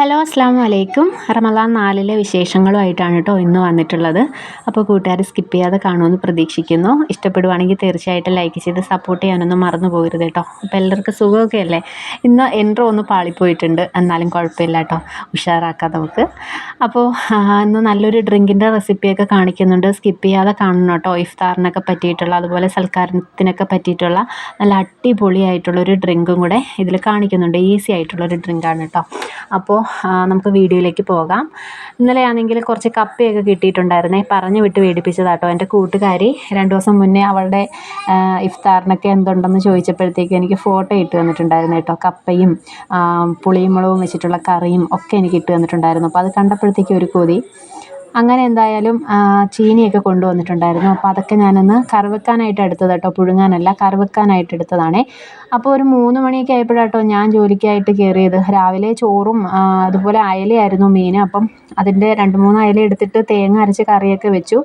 Hello അസ്സാം വലൈക്കും റമദാൻ നാലിലെ വിശേഷങ്ങളുമായിട്ടാണ് കേട്ടോ ഇന്ന് വന്നിട്ടുള്ളത്. അപ്പോൾ കൂട്ടുകാർ സ്കിപ്പ് ചെയ്യാതെ കാണുമെന്ന് പ്രതീക്ഷിക്കുന്നു. ഇഷ്ടപ്പെടുവാണെങ്കിൽ തീർച്ചയായിട്ടും ലൈക്ക് ചെയ്ത് സപ്പോർട്ട് ചെയ്യാനൊന്നും മറന്നു പോകരുത് കേട്ടോ അപ്പോൾ എല്ലാവർക്കും സുഖമൊക്കെ അല്ലേ? ഇന്ന് എൻട്രോ ഒന്ന് പാളിപ്പോയിട്ടുണ്ട്. എന്നാലും കുഴപ്പമില്ല കേട്ടോ ഉഷാറാക്കാം നമുക്ക്. അപ്പോൾ ഇന്ന് നല്ലൊരു ഡ്രിങ്കിന്റെ റെസിപ്പിയൊക്കെ കാണിക്കുന്നുണ്ട്. സ്കിപ്പ് ചെയ്യാതെ കാണണം കേട്ടോ ഇഫ്താറിനൊക്കെ പറ്റിയിട്ടുള്ള അതുപോലെ സൽക്കാരത്തിനൊക്കെ പറ്റിയിട്ടുള്ള നല്ല അടിപൊളിയായിട്ടുള്ളൊരു ഡ്രിങ്കും കൂടെ ഇതിൽ കാണിക്കുന്നുണ്ട്. ഈസി ആയിട്ടുള്ളൊരു ഡ്രിങ്കാണ് കേട്ടോ അപ്പോൾ നമുക്ക് വീഡിയോയിലേക്ക് പോകാം. ഇന്നലെ ആണെങ്കിൽ കുറച്ച് കപ്പയൊക്കെ കിട്ടിയിട്ടുണ്ടായിരുന്നേ. പറഞ്ഞു വിട്ട് വേടിപ്പിച്ചതാട്ടോ എന്റെ കൂട്ടുകാരി. രണ്ട് ദിവസം മുന്നേ അവളുടെ ഇഫ്താറിനൊക്കെ എന്തുണ്ടെന്ന് ചോദിച്ചപ്പോഴത്തേക്ക് എനിക്ക് ഫോട്ടോ ഇട്ട് തന്നിട്ടുണ്ടായിരുന്നു കേട്ടോ. കപ്പയും പുളിയും മുളകും വെച്ചിട്ടുള്ള കറിയും ഒക്കെ എനിക്ക് ഇട്ട് തന്നിട്ടുണ്ടായിരുന്നു. അപ്പോൾ അത് കണ്ടപ്പോഴത്തേക്കും ഒരു കൊതി. അങ്ങനെ എന്തായാലും ചീനിയൊക്കെ കൊണ്ടുവന്നിട്ടുണ്ടായിരുന്നു. അപ്പോൾ അതൊക്കെ ഞാനൊന്ന് കറുവെക്കാനായിട്ട് എടുത്തത് കേട്ടോ. പുഴുങ്ങാനല്ല കറുവെക്കാനായിട്ട് എടുത്തതാണ്. അപ്പോൾ ഒരു മൂന്ന് മണിയൊക്കെ ആയപ്പോഴാട്ടോ ഞാൻ ജോലിക്കായിട്ട് കയറിയത്. രാവിലെ ചോറും അതുപോലെ അയലയായിരുന്നു മീൻ. അപ്പം അതിന്റെ രണ്ട് മൂന്ന് അയല എടുത്തിട്ട് തേങ്ങ അരച്ച് കറിയൊക്കെ വെച്ചു.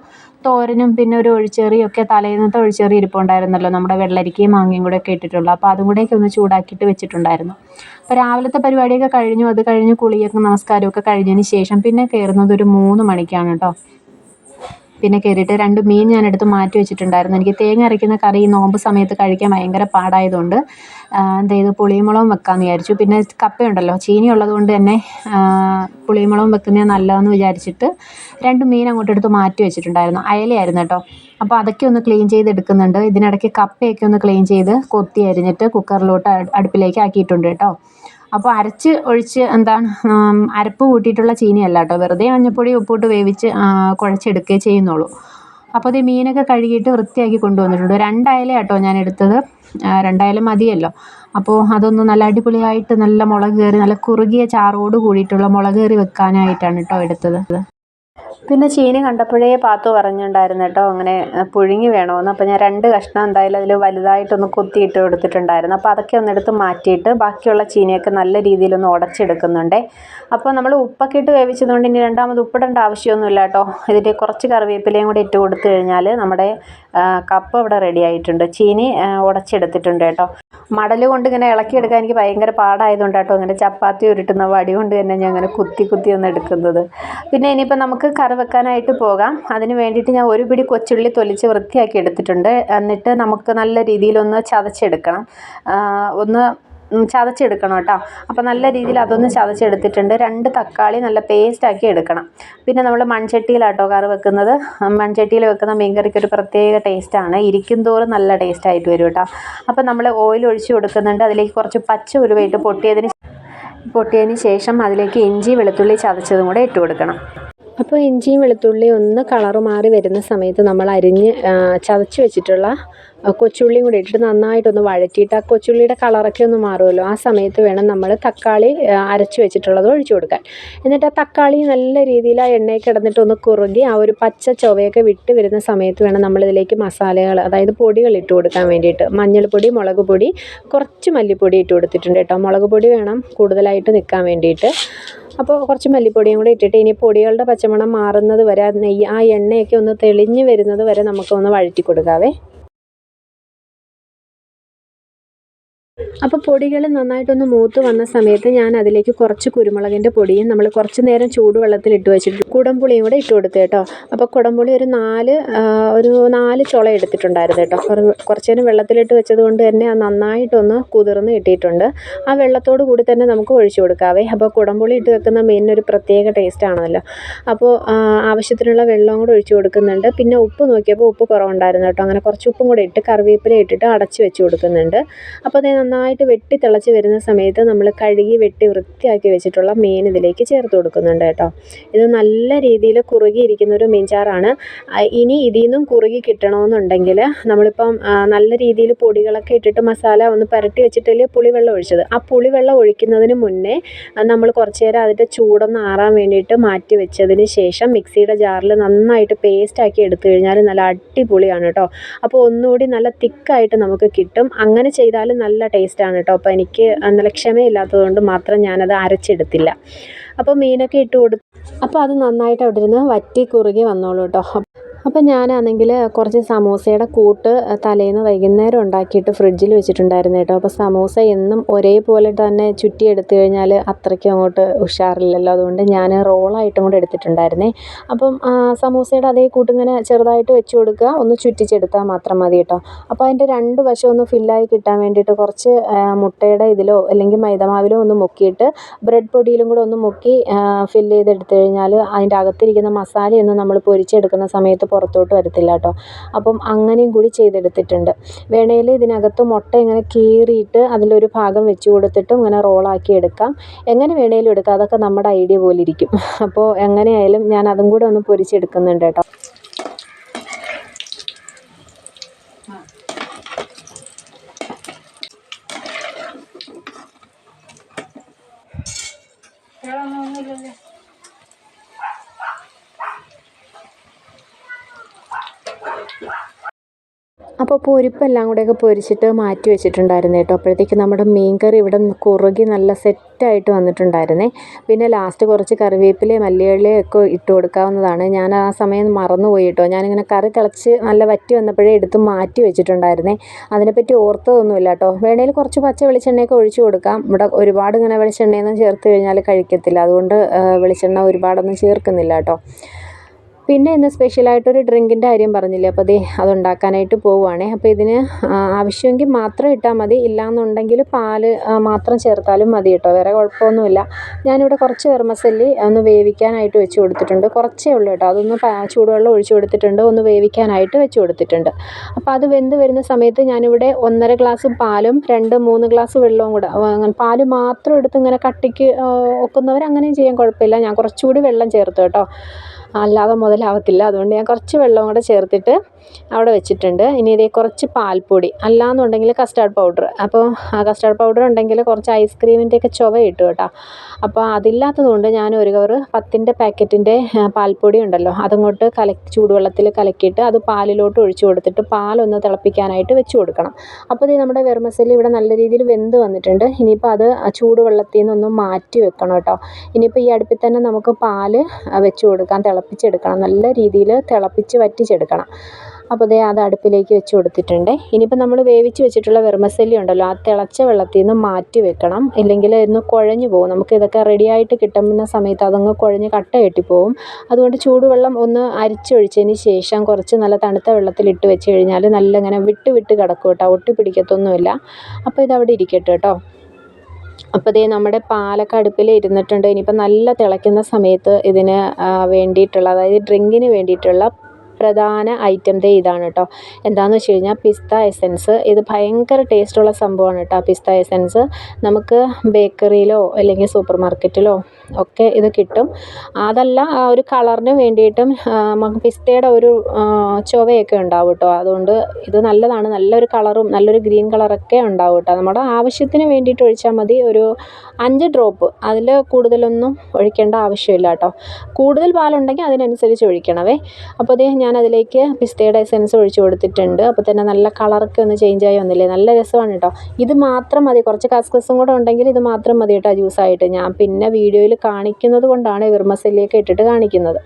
തോരനും പിന്നെ ഒരു ഒഴിച്ചെറിയൊക്കെ തലേന്നത്തെ ഒഴിച്ചെറി ഇരിപ്പുണ്ടായിരുന്നല്ലോ. നമ്മുടെ വെള്ളരിക്കയും മാങ്ങയും കൂടെ ഒക്കെ ഇട്ടിട്ടുള്ളൂ. അപ്പോൾ അതും കൂടെയൊക്കെ ഒന്ന് ചൂടാക്കിയിട്ട് വെച്ചിട്ടുണ്ടായിരുന്നു. അപ്പോൾ രാവിലത്തെ പരിപാടിയൊക്കെ കഴിഞ്ഞു. അത് കഴിഞ്ഞ് കുളിയൊക്കെ നമസ്കാരമൊക്കെ കഴിഞ്ഞതിന് ശേഷം പിന്നെ കയറുന്നത് ഒരു മൂന്ന് മണിക്കാണ് കേട്ടോ. പിന്നെ കയറിയിട്ട് രണ്ട് മീൻ ഞാൻ എടുത്ത് മാറ്റി വെച്ചിട്ടുണ്ടായിരുന്നു. എനിക്ക് തേങ്ങ അരയ്ക്കുന്ന കറി ഈ നോമ്പ് സമയത്ത് കഴിക്കാൻ ഭയങ്കര പാടായതുകൊണ്ട് എന്ത് ചെയ്തു? പുളിമുളകും വെക്കാമെന്ന് വിചാരിച്ചു. പിന്നെ കപ്പയുണ്ടല്ലോ ചീനി ഉള്ളതുകൊണ്ട് തന്നെ പുളിമുളകും വെക്കുന്നത് നല്ലതെന്ന് വിചാരിച്ചിട്ട് രണ്ട് മീൻ അങ്ങോട്ട് എടുത്ത് മാറ്റി വെച്ചിട്ടുണ്ടായിരുന്നു. അയലയായിരുന്നു കേട്ടോ. അപ്പോൾ അതൊക്കെ ഒന്ന് ക്ലീൻ ചെയ്ത് എടുക്കുന്നുണ്ട്. ഇതിനിടയ്ക്ക് കപ്പയൊക്കെ ഒന്ന് ക്ലീൻ ചെയ്ത് കൊത്തി അരിഞ്ഞിട്ട് കുക്കറിലോട്ട് അടുപ്പിലേക്ക് ആക്കിയിട്ടുണ്ട് കേട്ടോ. അപ്പോൾ അരച്ച് ഒഴിച്ച് എന്താണ് അരപ്പ് കൂട്ടിയിട്ടുള്ള ചീനിയല്ല കേട്ടോ. വെറുതെ മഞ്ഞൾപ്പൊടി ഉപ്പിട്ട് വേവിച്ച് കുഴച്ചെടുക്കുകയേ ചെയ്യുന്നുള്ളൂ. അപ്പോൾ അത് മീനൊക്കെ കഴുകിയിട്ട് വൃത്തിയാക്കി കൊണ്ടുവന്നിട്ടുണ്ട്. രണ്ടായാലേ കേട്ടോ ഞാൻ എടുത്തത്. രണ്ടായാലും മതിയല്ലോ. അപ്പോൾ അതൊന്ന് നല്ല അടിപൊളിയായിട്ട് നല്ല മുളക് കയറി നല്ല കുറുകിയ ചാറോട് കൂടിയിട്ടുള്ള മുളക് കയറി വെക്കാനായിട്ടാണ് കേട്ടോ എടുത്തത്. പിന്നെ ചീനി കണ്ടപ്പോഴേ പാത്തു പറഞ്ഞിട്ടുണ്ടായിരുന്നു കേട്ടോ അങ്ങനെ പുഴുങ്ങി വേണമെന്ന് അപ്പോൾ ഞാൻ രണ്ട് കഷ്ണം എന്തായാലും അതിൽ വലുതായിട്ടൊന്ന് കുത്തിയിട്ട് കൊടുത്തിട്ടുണ്ടായിരുന്നു അപ്പോൾ അതൊക്കെ ഒന്നെടുത്ത് മാറ്റിയിട്ട് ബാക്കിയുള്ള ചീനിയൊക്കെ നല്ല രീതിയിലൊന്ന് ഉടച്ചെടുക്കുന്നുണ്ട്. അപ്പോൾ നമ്മൾ ഉപ്പൊക്കെ ഇട്ട് വേവിച്ചതുകൊണ്ട് ഇനി രണ്ടാമത് ഉപ്പിടേണ്ട ആവശ്യമൊന്നുമില്ല കേട്ടോ. ഇതിന്റെ കുറച്ച് കറിവേപ്പിലയും കൂടി ഇട്ട് കൊടുത്തു കഴിഞ്ഞാൽ നമ്മുടെ കപ്പ് ഇവിടെ റെഡി ആയിട്ടുണ്ട്. ചീനി ഉടച്ചെടുത്തിട്ടുണ്ട് കേട്ടോ. മടൽ കൊണ്ട് ഇങ്ങനെ ഇളക്കിയെടുക്കാൻ എനിക്ക് ഭയങ്കര പാടായതുകൊണ്ട് കേട്ടോ ഇങ്ങനെ ചപ്പാത്തി ഉരുട്ടുന്ന വടി കൊണ്ട് തന്നെ ഞാൻ അങ്ങനെ കുത്തി കുത്തി ഒന്ന് എടുക്കുന്നത്. പിന്നെ ഇനിയിപ്പോൾ നമുക്ക് കറി വെക്കാനായിട്ട് പോകാം. അതിന് വേണ്ടിയിട്ട് ഞാൻ ഒരു പിടി കൊച്ചുള്ളി തൊലിച്ച് വൃത്തിയാക്കി എടുത്തിട്ടുണ്ട്. എന്നിട്ട് നമുക്ക് നല്ല രീതിയിലൊന്ന് ചതച്ചെടുക്കണം. ഒന്ന് ചതച്ചെടുക്കണം കേട്ടോ. അപ്പോൾ നല്ല രീതിയിൽ അതൊന്ന് ചതച്ചെടുത്തിട്ടുണ്ട്. രണ്ട് തക്കാളി നല്ല പേസ്റ്റാക്കി എടുക്കണം. പിന്നെ നമ്മൾ മൺചട്ടിയിലാട്ടോ കറി വെക്കുന്നത്. മൺചട്ടിയിൽ വെക്കുന്ന മീൻകറിക്ക് ഒരു പ്രത്യേക ടേസ്റ്റാണ് ഇരിക്കും തോറും നല്ല ടേസ്റ്റായിട്ട് വരും കേട്ടോ. അപ്പോൾ നമ്മൾ ഓയിൽ ഒഴിച്ച് കൊടുക്കുന്നുണ്ട്. അതിലേക്ക് കുറച്ച് പച്ച ഉരുവായിട്ട് പൊട്ടിയതിന് പൊട്ടിയതിന് ശേഷം അതിലേക്ക് ഇഞ്ചി വെളുത്തുള്ളി ചതച്ചതും കൂടെ ഇട്ട് കൊടുക്കണം. അപ്പോൾ ഇഞ്ചിയും വെളുത്തുള്ളിയും ഒന്ന് കളറ് മാറി വരുന്ന സമയത്ത് നമ്മൾ അരിഞ്ഞ് ചതച്ച് വെച്ചിട്ടുള്ള കൊച്ചുള്ളിയും കൂടി ഇട്ടിട്ട് നന്നായിട്ടൊന്ന് വഴറ്റിയിട്ട് ആ കൊച്ചുള്ളിയുടെ കളറൊക്കെ ഒന്ന് മാറുമല്ലോ. ആ സമയത്ത് വേണം നമ്മൾ തക്കാളി അരച്ച് വെച്ചിട്ടുള്ളത് ഒഴിച്ചു കൊടുക്കാൻ. എന്നിട്ട് ആ തക്കാളി നല്ല രീതിയിൽ ആ എണ്ണയിൽ കിടന്നിട്ട് ഒന്ന് കുറുകി ആ ഒരു പച്ച ചൊവയൊക്കെ വിട്ട് വരുന്ന സമയത്ത് വേണം നമ്മളിതിലേക്ക് മസാലകൾ അതായത് പൊടികൾ ഇട്ട് കൊടുക്കാൻ വേണ്ടിയിട്ട്. മഞ്ഞൾപ്പൊടി മുളക് പൊടി കുറച്ച് മല്ലിപ്പൊടി ഇട്ട് കൊടുത്തിട്ടുണ്ട് കേട്ടോ. മുളക് പൊടി വേണം കൂടുതലായിട്ട് നിൽക്കാൻ വേണ്ടിയിട്ട്. അപ്പോൾ കുറച്ച് മല്ലിപ്പൊടിയും കൂടെ ഇട്ടിട്ട് ഇനി പൊടികളുടെ പച്ചമണം മാറുന്നത് വരെ നെയ്യ് ആ എണ്ണയൊക്കെ ഒന്ന് തെളിഞ്ഞ് വരുന്നത് വരെ നമുക്കൊന്ന് വഴറ്റി കൊടുക്കാവേ. അപ്പോൾ പൊടികൾ നന്നായിട്ടൊന്ന് മൂത്ത് വന്ന സമയത്ത് ഞാൻ അതിലേക്ക് കുറച്ച് കുരുമുളകിന്റെ പൊടിയും നമ്മൾ കുറച്ച് നേരം ചൂടുവെള്ളത്തിൽ ഇട്ട് വെച്ചിട്ട് കുടംപുളിയും കൂടെ ഇട്ട് കൊടുത്തു കേട്ടോ. അപ്പോൾ കുടംപുളി ഒരു നാല് ഒരു നാല് ചുള എടുത്തിട്ടുണ്ടായിരുന്നു കേട്ടോ. കുറച്ച് നേരം വെള്ളത്തിലിട്ട് വെച്ചത് കൊണ്ട് തന്നെ അത് നന്നായിട്ടൊന്ന് കുതിർന്ന് കിട്ടിയിട്ടുണ്ട്. ആ വെള്ളത്തോട് കൂടി തന്നെ നമുക്ക് ഒഴിച്ചു കൊടുക്കാവേ. അപ്പോൾ കുടംപുളി ഇട്ട് വെക്കുന്ന മീനിന് ഒരു പ്രത്യേക ടേസ്റ്റ് ആണല്ലോ. അപ്പോൾ ആവശ്യത്തിനുള്ള വെള്ളവും കൂടെ ഒഴിച്ചു കൊടുക്കുന്നുണ്ട്. പിന്നെ ഉപ്പ് നോക്കിയപ്പോൾ ഉപ്പ് കുറവുണ്ടായിരുന്നു കേട്ടോ. അങ്ങനെ കുറച്ച് ഉപ്പും കൂടെ ഇട്ട് കറിവേപ്പില ഇട്ടിട്ട് അടച്ച് വെച്ച് കൊടുക്കുന്നുണ്ട്. അപ്പോൾ അത് നന്നായിട്ട് വെട്ടി തിളച്ച് വരുന്ന സമയത്ത് നമ്മൾ കഴുകി വെട്ടി വൃത്തിയാക്കി വെച്ചിട്ടുള്ള മീൻ ഇതിലേക്ക് ചേർത്ത് കൊടുക്കുന്നുണ്ട് കേട്ടോ. ഇത് നല്ല രീതിയിൽ കുറുകിയിരിക്കുന്ന ഒരു മീൻചാറാണ്. ഇനി ഇതിൽ നിന്നും കുറുകി കിട്ടണമെന്നുണ്ടെങ്കിൽ നമ്മളിപ്പം നല്ല രീതിയിൽ പൊടികളൊക്കെ ഇട്ടിട്ട് മസാല ഒന്ന് പുരട്ടി വെച്ചിട്ടല്ലേ പുളിവെള്ളം ഒഴിച്ചത്. ആ പുളിവെള്ളം ഒഴിക്കുന്നതിന് മുന്നേ നമ്മൾ കുറച്ച് നേരം അതിന്റെ ചൂടൊന്ന് ആറാൻ വേണ്ടിയിട്ട് മാറ്റി വെച്ചതിന് ശേഷം മിക്സിയുടെ ജാറിൽ നന്നായിട്ട് പേസ്റ്റാക്കി എടുത്തു കഴിഞ്ഞാൽ നല്ല അടിപൊളിയാണ് കേട്ടോ. അപ്പോൾ ഒന്നുകൂടി നല്ല തിക്കായിട്ട് നമുക്ക് കിട്ടും. അങ്ങനെ ചെയ്താൽ നല്ല ടേസ്റ്റാണ് കേട്ടോ. അപ്പോൾ എനിക്ക് നല്ല ക്ഷമയില്ലാത്തത് കൊണ്ട് മാത്രം ഞാനത് അരച്ചെടുത്തില്ല. അപ്പോൾ മീനൊക്കെ ഇട്ട് കൊടുത്ത് അപ്പോൾ അത് നന്നായിട്ട് അവിടെ ഇരുന്ന് വറ്റി കുറുകി വന്നോളൂ കേട്ടോ. അപ്പം ഞാനാണെങ്കിൽ കുറച്ച് സമൂസയുടെ കൂട്ട് തലേന്ന് വൈകുന്നേരം ഉണ്ടാക്കിയിട്ട് ഫ്രിഡ്ജിൽ വെച്ചിട്ടുണ്ടായിരുന്നു കേട്ടോ. അപ്പോൾ സമൂസ എന്നും ഒരേപോലെ തന്നെ ചുറ്റി എടുത്തു കഴിഞ്ഞാൽ അത്രയ്ക്കും അങ്ങോട്ട് ഉഷാറില്ലല്ലോ. അതുകൊണ്ട് ഞാൻ റോളായിട്ടും കൂടെ എടുത്തിട്ടുണ്ടായിരുന്നേ. അപ്പം സമൂസയുടെ അതേ കൂട്ടിങ്ങനെ ചെറുതായിട്ട് വെച്ച് കൊടുക്കുക. ഒന്ന് ചുറ്റിച്ചെടുത്താൽ മാത്രം മതി കേട്ടോ. അപ്പോൾ അതിന്റെ രണ്ട് വശം ഒന്ന് ഫില്ലായി കിട്ടാൻ വേണ്ടിയിട്ട് കുറച്ച് മുട്ടയുടെ ഇതിലോ അല്ലെങ്കിൽ മൈദമാവിലോ ഒന്ന് മുക്കിയിട്ട് ബ്രെഡ് പൊടിയിലും കൂടെ ഒന്ന് മുക്കി ഫില്ല് ചെയ്തെടുത്തു കഴിഞ്ഞാൽ അതിന്റെ അകത്തിരിക്കുന്ന മസാലയൊന്നും നമ്മൾ പൊരിച്ചെടുക്കുന്ന സമയത്ത് പുറത്തോട്ട് വരത്തില്ല കേട്ടോ. അപ്പം അങ്ങനെയും കൂടി ചെയ്തെടുത്തിട്ടുണ്ട്. വേണേൽ ഇതിനകത്ത് മുട്ട ഇങ്ങനെ കീറിയിട്ട് അതിലൊരു ഭാഗം വെച്ച് കൊടുത്തിട്ടും ഇങ്ങനെ റോളാക്കി എടുക്കാം. എങ്ങനെ വേണേലും എടുക്കാം. അതൊക്കെ നമ്മുടെ ഐഡിയ പോലെ ഇരിക്കും. അപ്പോൾ എങ്ങനെയായാലും ഞാൻ അതും കൂടെ ഒന്ന് പൊരിച്ചെടുക്കുന്നുണ്ട് കേട്ടോ. അപ്പോൾ പൊരിപ്പെല്ലാം കൂടെയൊക്കെ പൊരിച്ചിട്ട് മാറ്റി വെച്ചിട്ടുണ്ടായിരുന്നു കേട്ടോ. അപ്പോഴത്തേക്ക് നമ്മുടെ മീൻകറി ഇവിടെ കുറുകി നല്ല സെറ്റായിട്ട് വന്നിട്ടുണ്ടായിരുന്നേ. പിന്നെ ലാസ്റ്റ് കുറച്ച് കറിവേപ്പിലയും മല്ലിയിലയും ഒക്കെ ഇട്ട് കൊടുക്കാവുന്നതാണ്. ഞാൻ ആ സമയം മറന്നുപോയി കേട്ടോ. ഞാനിങ്ങനെ കറി തിളച്ച് നല്ല വറ്റി വന്നപ്പോഴേ എടുത്ത് മാറ്റി വെച്ചിട്ടുണ്ടായിരുന്നേ. അതിനെപ്പറ്റി ഓർത്തതൊന്നുമില്ല കേട്ടോ. വേണേൽ കുറച്ച് പച്ച വെളിച്ചെണ്ണയൊക്കെ ഒഴിച്ചു കൊടുക്കാം. ഇവിടെ ഒരുപാട് ഇങ്ങനെ വെളിച്ചെണ്ണയൊന്നും ചേർത്ത് കഴിഞ്ഞാൽ കഴിക്കത്തില്ല. അതുകൊണ്ട് വെളിച്ചെണ്ണ ഒരുപാടൊന്നും ചേർക്കുന്നില്ല കേട്ടോ. പിന്നെ ഇന്ന് സ്പെഷ്യലായിട്ടൊരു ഡ്രിങ്കിന്റെ കാര്യം പറഞ്ഞില്ലേ? അപ്പോൾ അതേ അതുണ്ടാക്കാനായിട്ട് പോവുകയാണേ അപ്പോൾ ഇതിന് ആവശ്യമെങ്കിൽ മാത്രം ഇട്ടാൽ മതി. ഇല്ലയെന്നുണ്ടെങ്കിൽ പാൽ മാത്രം ചേർത്താലും മതി കേട്ടോ. വേറെ കുഴപ്പമൊന്നുമില്ല. ഞാനിവിടെ കുറച്ച് വെർമസല്ലി ഒന്ന് വേവിക്കാനായിട്ട് വെച്ച് കൊടുത്തിട്ടുണ്ട്. കുറച്ചേ ഉള്ളൂ കേട്ടോ. അതൊന്ന് ചൂടുവെള്ളം ഒഴിച്ചു കൊടുത്തിട്ടുണ്ട്. ഒന്ന് വേവിക്കാനായിട്ട് വെച്ച് കൊടുത്തിട്ടുണ്ട്. അപ്പോൾ അത് വെന്ത് വരുന്ന സമയത്ത് ഞാനിവിടെ ഒന്നര ഗ്ലാസ് പാലും രണ്ട് മൂന്ന് ഗ്ലാസ് വെള്ളവും കൂടെ പാൽ മാത്രം എടുത്ത് ഇങ്ങനെ കട്ടിക്ക് ഒക്കുന്നവർ അങ്ങനെയും ചെയ്യാൻ കുഴപ്പമില്ല. ഞാൻ കുറച്ചുകൂടി വെള്ളം ചേർത്ത് കേട്ടോ. അല്ലാതെ മുതലാവത്തില്ല. അതുകൊണ്ട് ഞാൻ കുറച്ച് വെള്ളവും കൂടെ ചേർത്തിട്ട് അവിടെ വെച്ചിട്ടുണ്ട്. ഇനി ഇതേ കുറച്ച് പാൽപ്പൊടി. അല്ലാന്നുണ്ടെങ്കിൽ കസ്റ്റാർഡ് പൗഡർ അപ്പോൾ ആ കസ്റ്റാർഡ് പൗഡർ ഉണ്ടെങ്കിൽ കുറച്ച് ഐസ്ക്രീമിന്റെയൊക്കെ ചുവ കിട്ടും കേട്ടോ. അപ്പോൾ അതില്ലാത്തത് കൊണ്ട് ഞാൻ ഒരു കവർ പത്തിന്റെ പാക്കറ്റിന്റെ പാൽപ്പൊടി ഉണ്ടല്ലോ അതങ്ങോട്ട് കലക്കി ചൂടുവെള്ളത്തിൽ കലക്കിയിട്ട് അത് പാലിലോട്ട് ഒഴിച്ചു കൊടുത്തിട്ട് പാലൊന്ന് തിളപ്പിക്കാനായിട്ട് വെച്ച് കൊടുക്കണം. അപ്പോൾ ഇത് നമ്മുടെ വെർമസല്ലി ഇവിടെ നല്ല രീതിയിൽ വെന്ത് വന്നിട്ടുണ്ട്. ഇനിയിപ്പോൾ അത് ചൂടുവെള്ളത്തിൽ നിന്നൊന്ന് മാറ്റി വെക്കണം കേട്ടോ. ഇനിയിപ്പോൾ ഈ അടുപ്പിൽ തന്നെ നമുക്ക് പാൽ വെച്ച് കൊടുക്കാം തിളപ്പിച്ചെടുക്കണം. നല്ല രീതിയിൽ തിളപ്പിച്ച് വറ്റിച്ചെടുക്കണം. അപ്പോൾ ദേ അത് അടുപ്പിലേക്ക് വെച്ച് കൊടുത്തിട്ടുണ്ട്. ഇനിയിപ്പോൾ നമ്മൾ വേവിച്ച് വെച്ചിട്ടുള്ള വെർമസല്ലി ഉണ്ടല്ലോ ആ തിളച്ച വെള്ളത്തിൽ നിന്ന് മാറ്റി വെക്കണം. ഇല്ലെങ്കിൽ ഇന്ന് കുഴഞ്ഞു പോകും. നമുക്ക് ഇതൊക്കെ റെഡിയായിട്ട് കിട്ടുന്ന സമയത്ത് അതങ്ങ് കുഴഞ്ഞ് കട്ട കെട്ടിപ്പോവും അതുകൊണ്ട് ചൂടുവെള്ളം ഒന്ന് അരിച്ചൊഴിച്ചതിന് ശേഷം കുറച്ച് നല്ല തണുത്ത വെള്ളത്തിൽ ഇട്ട് വെച്ച് കഴിഞ്ഞാൽ നല്ല ഇങ്ങനെ വിട്ട് വിട്ട് കിടക്കും കേട്ടോ. ഒട്ടി പിടിക്കത്തൊന്നുമില്ല അപ്പോൾ ഇതവിടെ ഇരിക്കട്ടെ കേട്ടോ. അപ്പോൾ ദേ നമ്മുടെ പാലൊക്കെ അടുപ്പിൽ ഇരുന്നിട്ടുണ്ട്. ഇനിയിപ്പോൾ നല്ല തിളയ്ക്കുന്ന സമയത്ത് ഇതിന് വേണ്ടിയിട്ടുള്ള അതായത് ഡ്രിങ്കിന് വേണ്ടിയിട്ടുള്ള പ്രധാന ഐറ്റം ദേ ഇതാണ് കേട്ടോ എന്താണെന്ന് വെച്ച് കഴിഞ്ഞാൽ പിസ്ത എസൻസ് ഇത് ഭയങ്കര ടേസ്റ്റുള്ള സംഭവമാണ് കേട്ടോ പിസ്ത എസൻസ് നമുക്ക് ബേക്കറിയിലോ അല്ലെങ്കിൽ സൂപ്പർ മാർക്കറ്റിലോ ഒക്കെ ഇത് കിട്ടും. അതല്ല ആ ഒരു കളറിന് വേണ്ടിയിട്ടും നമുക്ക് പിസ്തയുടെ ഒരു ചുവയൊക്കെ ഉണ്ടാവും കേട്ടോ അതുകൊണ്ട് ഇത് നല്ലതാണ്. നല്ലൊരു കളറും നല്ലൊരു ഗ്രീൻ കളറൊക്കെ ഉണ്ടാവും കേട്ടോ നമ്മുടെ ആവശ്യത്തിന് വേണ്ടിയിട്ട് ഒഴിച്ചാൽ മതി. ഒരു അഞ്ച് ഡ്രോപ്പ് അതിൽ കൂടുതലൊന്നും ഒഴിക്കേണ്ട ആവശ്യമില്ല കേട്ടോ കൂടുതൽ പാലുണ്ടെങ്കിൽ അതിനനുസരിച്ച് ഒഴിക്കണവേ. അപ്പോൾ അതേ ഞാൻ അതിലേക്ക് പിസ്തയുടെ എസെൻസ് ഒഴിച്ചു കൊടുത്തിട്ടുണ്ട്. അപ്പോൾ തന്നെ നല്ല കളറൊക്കെ ഒന്ന് ചേഞ്ച് ആയി വന്നില്ലേ? നല്ല രസമാണ് കേട്ടോ ഇത് മാത്രം മതി. കുറച്ച് കസ്കസും കൂടെ ഉണ്ടെങ്കിൽ ഇത് മാത്രം മതി കേട്ടോ ജ്യൂസായിട്ട് ഞാൻ പിന്നെ വീഡിയോയിൽ കാണിക്കുന്നത് കൊണ്ടാണ് വിർമസല്ലിയൊക്കെ ഇട്ടിട്ട് കാണിക്കുന്നത്.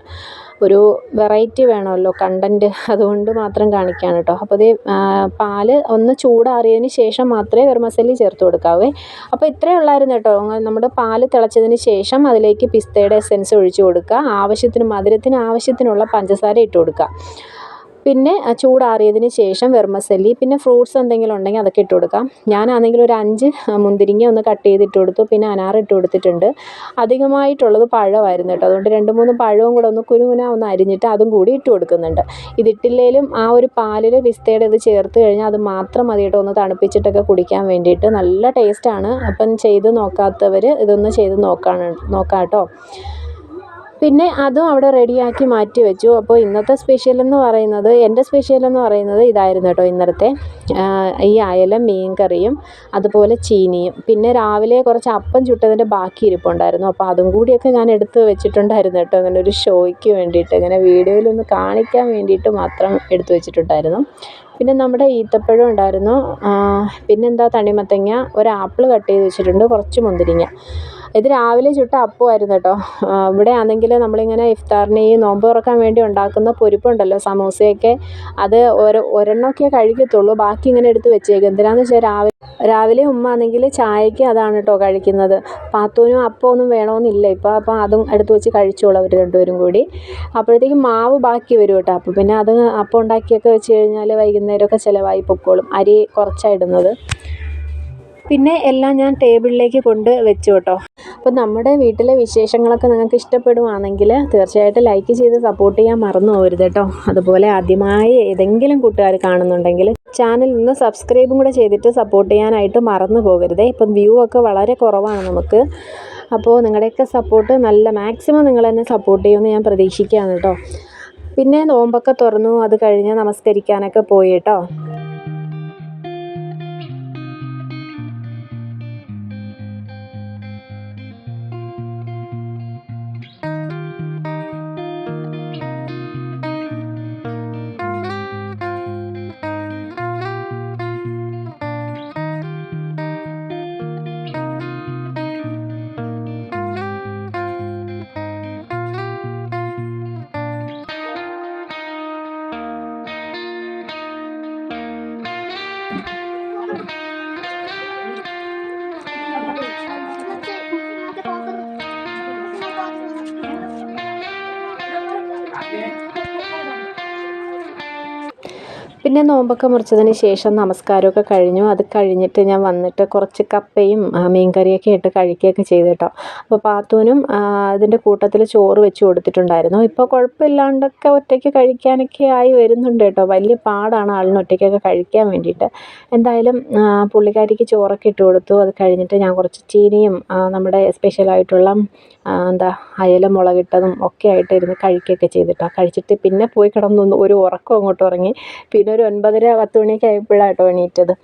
ഒരു വെറൈറ്റി വേണമല്ലോ കണ്ടന്റ് അതുകൊണ്ട് മാത്രം കാണിക്കുകയാണ് കേട്ടോ അപ്പോൾ ഇത് പാൽ ഒന്ന് ചൂടാറിയതിന് ശേഷം മാത്രമേ വെർമസല്ലി ചേർത്ത് കൊടുക്കാവേ. അപ്പോൾ ഇത്രയേ ഉള്ളായിരുന്നു കേട്ടോ നമ്മുടെ പാൽ തിളച്ചതിന് ശേഷം അതിലേക്ക് പിസ്തയുടെ എസെൻസ് ഒഴിച്ചു കൊടുക്കുക. ആവശ്യത്തിന് മധുരത്തിന് ആവശ്യത്തിനുള്ള പഞ്ചസാര ഇട്ട് കൊടുക്കുക. പിന്നെ ചൂടാറിയതിന് ശേഷം വെർമസല്ലി പിന്നെ ഫ്രൂട്ട്സ് എന്തെങ്കിലും ഉണ്ടെങ്കിൽ അതൊക്കെ ഇട്ട് കൊടുക്കാം. ഞാനാണെങ്കിൽ ഒരു അഞ്ച് മുന്തിരിങ്ങ ഒന്ന് കട്ട് ചെയ്തിട്ട് കൊടുത്തു. പിന്നെ അനാർ ഇട്ട് കൊടുത്തിട്ടുണ്ട്. അധികമായിട്ടുള്ളത് പഴമായിരുന്നു കേട്ടോ. അതുകൊണ്ട് രണ്ട് മൂന്ന് പഴവും കൂടെ ഒന്ന് കുരുമുന ഒന്ന് അരിഞ്ഞിട്ട് അതും കൂടി ഇട്ട് കൊടുക്കുന്നുണ്ട്. ഇതിട്ടില്ലേലും ആ ഒരു പാലിൽ പിസ്തയുടെ ഇത് ചേർത്ത് കഴിഞ്ഞാൽ അത് മാത്രം മതി ഒന്ന് തണുപ്പിച്ചിട്ടൊക്കെ കുടിക്കാൻ വേണ്ടിയിട്ട്. നല്ല ടേസ്റ്റാണ് അപ്പം ചെയ്ത് നോക്കാത്തവർ ഇതൊന്ന് ചെയ്ത് നോക്കാണ് നോക്കാം കേട്ടോ പിന്നെ അതും അവിടെ റെഡിയാക്കി മാറ്റി വെച്ചു. അപ്പോൾ ഇന്നത്തെ സ്പെഷ്യൽ എന്ന് പറയുന്നത് എന്റെ സ്പെഷ്യൽ എന്ന് പറയുന്നത് ഇതായിരുന്നു കേട്ടോ ഇന്നലത്തെ ഈ അയല മീൻ കറിയും അതുപോലെ ചീനിയും. പിന്നെ രാവിലെ കുറച്ച് അപ്പം ചുട്ടതിന്റെ ബാക്കി ഇരിപ്പുണ്ടായിരുന്നു. അപ്പോൾ അതും കൂടിയൊക്കെ ഞാൻ എടുത്ത് വെച്ചിട്ടുണ്ടായിരുന്നു കേട്ടോ. അങ്ങനെ ഒരു ഷോയ്ക്ക് വേണ്ടിയിട്ട് ഇങ്ങനെ വീഡിയോയിലൊന്ന് കാണിക്കാൻ വേണ്ടിയിട്ട് മാത്രം എടുത്തു വെച്ചിട്ടുണ്ടായിരുന്നു. പിന്നെ നമ്മുടെ ഈത്തപ്പഴം ഉണ്ടായിരുന്നു. പിന്നെന്താ തണിമത്തങ്ങ ഒരു ആപ്പിൾ കട്ട് ചെയ്ത് വെച്ചിട്ടുണ്ട് കുറച്ച് മുന്തിരിങ്ങ. ഇത് രാവിലെ ചുട്ട അപ്പമായിരുന്നു കേട്ടോ. ഇവിടെ ആണെങ്കിൽ നമ്മളിങ്ങനെ ഇഫ്താറിന് ഈ നോമ്പ് തുറക്കാൻ വേണ്ടി ഉണ്ടാക്കുന്ന പൊരിപ്പുണ്ടല്ലോ സമൂസയൊക്കെ. അത് ഒരു ഒരെണ്ണമൊക്കെ കഴിക്കത്തുള്ളൂ ബാക്കി ഇങ്ങനെ എടുത്ത് വെച്ചേക്കും. എന്തിനാന്ന് വെച്ചാൽ രാവിലെ രാവിലെ ഉമ്മ ആണെങ്കിൽ ചായയ്ക്ക് അതാണ് കേട്ടോ കഴിക്കുന്നത്. പാത്തൂനും അപ്പമൊന്നും വേണമെന്നില്ല. ഇപ്പോൾ അപ്പം അതും എടുത്ത് വെച്ച് കഴിച്ചോളൂ അവർ രണ്ടുപേരും കൂടി. അപ്പോഴത്തേക്കും മാവ് ബാക്കി വരും കേട്ടോ. അപ്പോൾ പിന്നെ അത് അപ്പം ഉണ്ടാക്കിയൊക്കെ വെച്ച് കഴിഞ്ഞാൽ വൈകുന്നേരമൊക്കെ ചിലവായി പൊക്കോളും. അരി കുറച്ചാണ് ഇടുന്നത്. പിന്നെ എല്ലാം ഞാൻ ടേബിളിലേക്ക് കൊണ്ട് വെച്ചു കേട്ടോ. അപ്പോൾ നമ്മുടെ വീട്ടിലെ വിശേഷങ്ങളൊക്കെ നിങ്ങൾക്ക് ഇഷ്ടപ്പെടുവാണെങ്കിൽ തീർച്ചയായിട്ടും ലൈക്ക് ചെയ്ത് സപ്പോർട്ട് ചെയ്യാൻ മറന്നു പോകരുത് കേട്ടോ. അതുപോലെ ആദ്യമായി ഏതെങ്കിലും കൂട്ടുകാർ കാണുന്നുണ്ടെങ്കിൽ ചാനൽ ഒന്ന് സബ്സ്ക്രൈബും കൂടെ ചെയ്തിട്ട് സപ്പോർട്ട് ചെയ്യാനായിട്ട് മറന്നു പോകരുതേ. ഇപ്പം വ്യൂ ഒക്കെ വളരെ കുറവാണ് നമുക്ക്. അപ്പോൾ നിങ്ങളുടെയൊക്കെ സപ്പോർട്ട് നല്ല മാക്സിമം നിങ്ങൾ എന്നെ സപ്പോർട്ട് ചെയ്യുമെന്ന് ഞാൻ പ്രതീക്ഷിക്കുകയാണ് കേട്ടോ. പിന്നെ നോമ്പൊക്കെ തുറന്നു അത് കഴിഞ്ഞ് നമസ്കരിക്കാനൊക്കെ പോയി കേട്ടോ. പിന്നെ നോമ്പൊക്കെ മുറിച്ചതിന് ശേഷം നമസ്കാരമൊക്കെ കഴിഞ്ഞു. അത് കഴിഞ്ഞിട്ട് ഞാൻ വന്നിട്ട് കുറച്ച് കപ്പയും മീൻകറിയൊക്കെ ഇട്ട് കഴിക്കുകയൊക്കെ ചെയ്തു കേട്ടോ. അപ്പോൾ പാത്തൂനും അതിന്റെ കൂട്ടത്തിൽ ചോറ് വെച്ച് കൊടുത്തിട്ടുണ്ടായിരുന്നു. ഇപ്പോൾ കുഴപ്പമില്ലാണ്ടൊക്കെ ഒറ്റയ്ക്ക് കഴിക്കാനൊക്കെ ആയി വരുന്നുണ്ട് കേട്ടോ. വലിയ പാടാണ് ആളിന് ഒറ്റയ്ക്കൊക്കെ കഴിക്കാൻ വേണ്ടിയിട്ട്. എന്തായാലും പുള്ളിക്കാരിക്ക് ചോറൊക്കെ ഇട്ട് കൊടുത്തു. അത് കഴിഞ്ഞിട്ട് ഞാൻ കുറച്ച് ചീനിയും നമ്മുടെ സ്പെഷ്യലായിട്ടുള്ള എന്താ അയല മുളകിട്ടതും ഒക്കെ ആയിട്ട് ഇരുന്ന് കഴിക്കുകയൊക്കെ ചെയ്തിട്ടാണ് കഴിച്ചിട്ട് പിന്നെ പോയി കിടന്നൊന്ന് ഒരു ഉറക്കം അങ്ങോട്ട് ഉറങ്ങി. പിന്നെ ഒരു ഒൻപതര പത്ത് മണിയൊക്കെ ആയപ്പോഴാണ് കേട്ടോ എണീറ്റത്.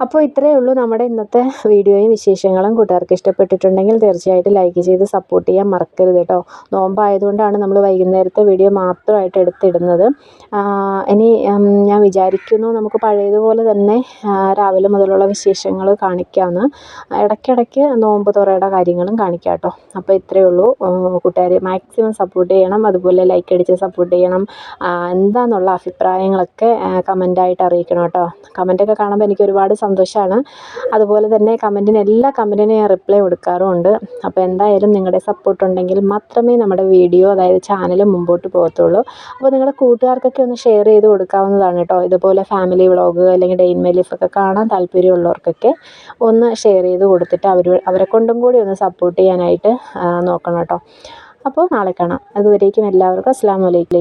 അപ്പോൾ ഇത്രയേ ഉള്ളൂ നമ്മുടെ ഇന്നത്തെ വീഡിയോയും വിശേഷങ്ങളും. കൂട്ടുകാർക്ക് ഇഷ്ടപ്പെട്ടിട്ടുണ്ടെങ്കിൽ തീർച്ചയായിട്ടും ലൈക്ക് ചെയ്ത് സപ്പോർട്ട് ചെയ്യാൻ മറക്കരുത് കേട്ടോ. നോമ്പായതുകൊണ്ടാണ് നമ്മൾ വൈകുന്നേരത്തെ വീഡിയോ മാത്രമായിട്ട് എടുത്തിടുന്നത്. ഇനി ഞാൻ വിചാരിക്കുന്നു നമുക്ക് പഴയതുപോലെ തന്നെ രാവിലെ മുതലുള്ള വിശേഷങ്ങൾ കാണിക്കാമെന്ന് ഇടയ്ക്കിടയ്ക്ക് നോമ്പ് തുറയുടെ കാര്യങ്ങളും കാണിക്കാം കേട്ടോ. അപ്പോൾ ഇത്രയേ ഉള്ളൂ. കൂട്ടുകാർ മാക്സിമം സപ്പോർട്ട് ചെയ്യണം. അതുപോലെ ലൈക്ക് അടിച്ച് സപ്പോർട്ട് ചെയ്യണം. എന്താണെന്നുള്ള അഭിപ്രായങ്ങളൊക്കെ കമന്റായിട്ട് അറിയിക്കണം കേട്ടോ. കമന്റൊക്കെ കാണുമ്പോൾ എനിക്ക് ഒരുപാട് സന്തോഷമാണ് അതുപോലെ തന്നെ കമന്റിന് എല്ലാ കമന്റിനും ഞാൻ റിപ്ലൈ കൊടുക്കാറുമുണ്ട്. അപ്പോൾ എന്തായാലും നിങ്ങളുടെ സപ്പോർട്ട് ഉണ്ടെങ്കിൽ മാത്രമേ നമ്മുടെ വീഡിയോ അതായത് ചാനൽ മുമ്പോട്ട് പോകത്തുള്ളൂ. അപ്പോൾ നിങ്ങളുടെ കൂട്ടുകാർക്കൊക്കെ ഒന്ന് ഷെയർ ചെയ്ത് കൊടുക്കാവുന്നതാണ് കേട്ടോ. ഇതുപോലെ ഫാമിലി വ്ളോഗ് അല്ലെങ്കിൽ ഡെയിൻ മൈ ലൈഫൊക്കെ കാണാൻ താല്പര്യമുള്ളവർക്കൊക്കെ ഒന്ന് ഷെയർ ചെയ്ത് കൊടുത്തിട്ട് അവർ അവരെ കൊണ്ടും കൂടി ഒന്ന് സപ്പോർട്ട് ചെയ്യാനായിട്ട് നോക്കണം കേട്ടോ. അപ്പോൾ നാളെ കാണാം. അതുവരേക്കും എല്ലാവർക്കും അസ്സാം വലൈക്കും